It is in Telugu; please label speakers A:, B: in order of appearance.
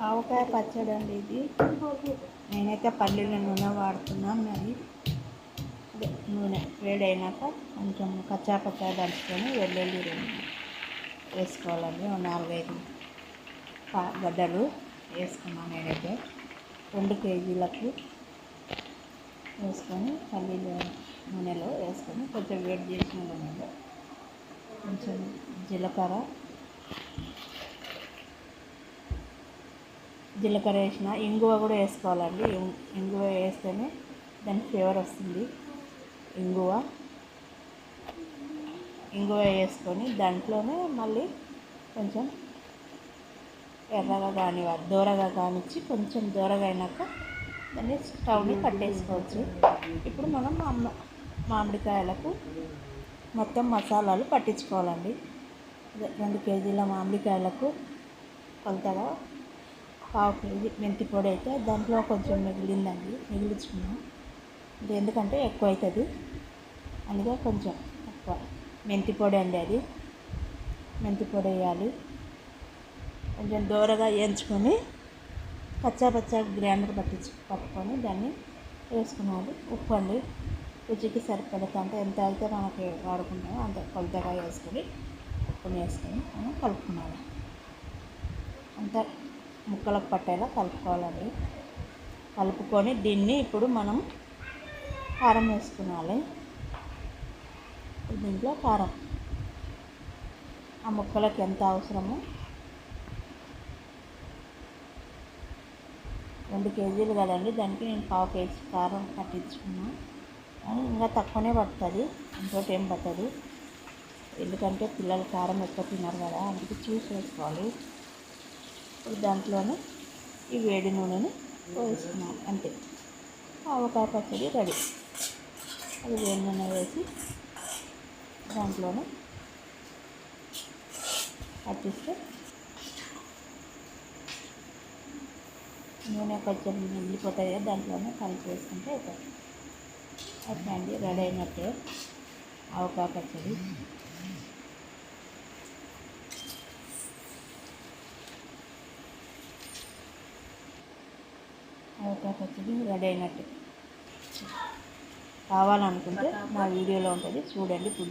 A: ఆవకాయ పచ్చడి అండి ఇది. నేనైతే పల్లీల నూనె వాడుతున్నాను మరి నూనె వేడైనాక కొంచెం కచ్చా పచ్చా దంచుకొని వెల్లుల్లి రెండు వేసుకోవాలండి. నాలుగైదు పా- గడ్డలు వేసుకున్నాను నేనైతే. రెండు కేజీలకు వేసుకొని పల్లీలు నూనెలో వేసుకొని కొంచెం వేడి చేసిన నూనెలో కొంచెం జీలకర్ర జీలకర్ర వేసిన ఇంగువ కూడా వేసుకోవాలండి. ఇంగువ వేస్తేనే దానికి ఫ్లేవర్ వస్తుంది. ఇంగువ. ఇంగువ వేసుకొని దాంట్లోనే మళ్ళీ కొంచెం ఎర్రగా కానివ్వాలి దూరగా కానిచ్చి కొంచెం దూరగా అయినాక దాన్ని స్టవ్ని కట్టేసుకోవచ్చు ఇప్పుడు మనం మామిడికాయలకు మొత్తం మసాలాలు పట్టించుకోవాలండి. రెండు కేజీల మామిడికాయలకు కొంతగా పావు కేజీ మెంతి పొడి అయితే దాంట్లో కొంచెం మిగిలిందండి మిగిలించుకున్నాం. ఇది ఎందుకంటే ఎక్కువ అవుతుంది అందుకే కొంచెం ఎక్కువ మెంతి పొడి అండి అది. మెంతి పొడి వేయాలి. కొంచెం దూరగా వేయించుకొని పచ్చా పచ్చా గ్రైండర్ పట్టించు పట్టుకొని దాన్ని వేసుకున్నాడు ఉప్పు అండి. రుచికి సరిపడతా అంటే ఎంత అయితే మనకి వాడుకుంటామో అంత కొలతగా వేసుకొని ఉప్పుని వేసుకొని మనం కలుపుకున్నాము అంతా ముక్కలకు పట్టేలా కలుపుకోవాలండి. కలుపుకొని దీన్ని ఇప్పుడు మనం కారం వేసుకోవాలి దీంట్లో కారం. ఆ ముక్కలకు ఎంత అవసరమో రెండు కేజీలు కదండి. దానికి నేను పావు కేజీ కారం పట్టించుకున్నాను కానీ ఇంకా తక్కువనే పడుతుంది. ఇంకోటి ఏం పడుతుంది ఎందుకంటే పిల్లలు కారం ఎక్కువ తినరు కదా. అందుకే చూసి వేసుకోవాలి. ఇప్పుడు దాంట్లోనే ఈ వేడి నూనెని పోసుకున్నాం అంతే. ఆవకాయ పచ్చడి రెడీ. అది వేడి నూనె వేసి దాంట్లోనే పట్టిస్తే నూనె కొంచెం మిగిలిపోతాయి కదా దాంట్లోనే కలిపి వేసుకుంటే అయిపోతుంది. ఓకే అండి రెడీ అయినట్టే. ఆవకాయ పచ్చడి. ఆవకాయ పచ్చడి రెడీ అయినట్టు. కావాలనుకుంటే మా వీడియోలో ఉంటుంది చూడండి ఫుల్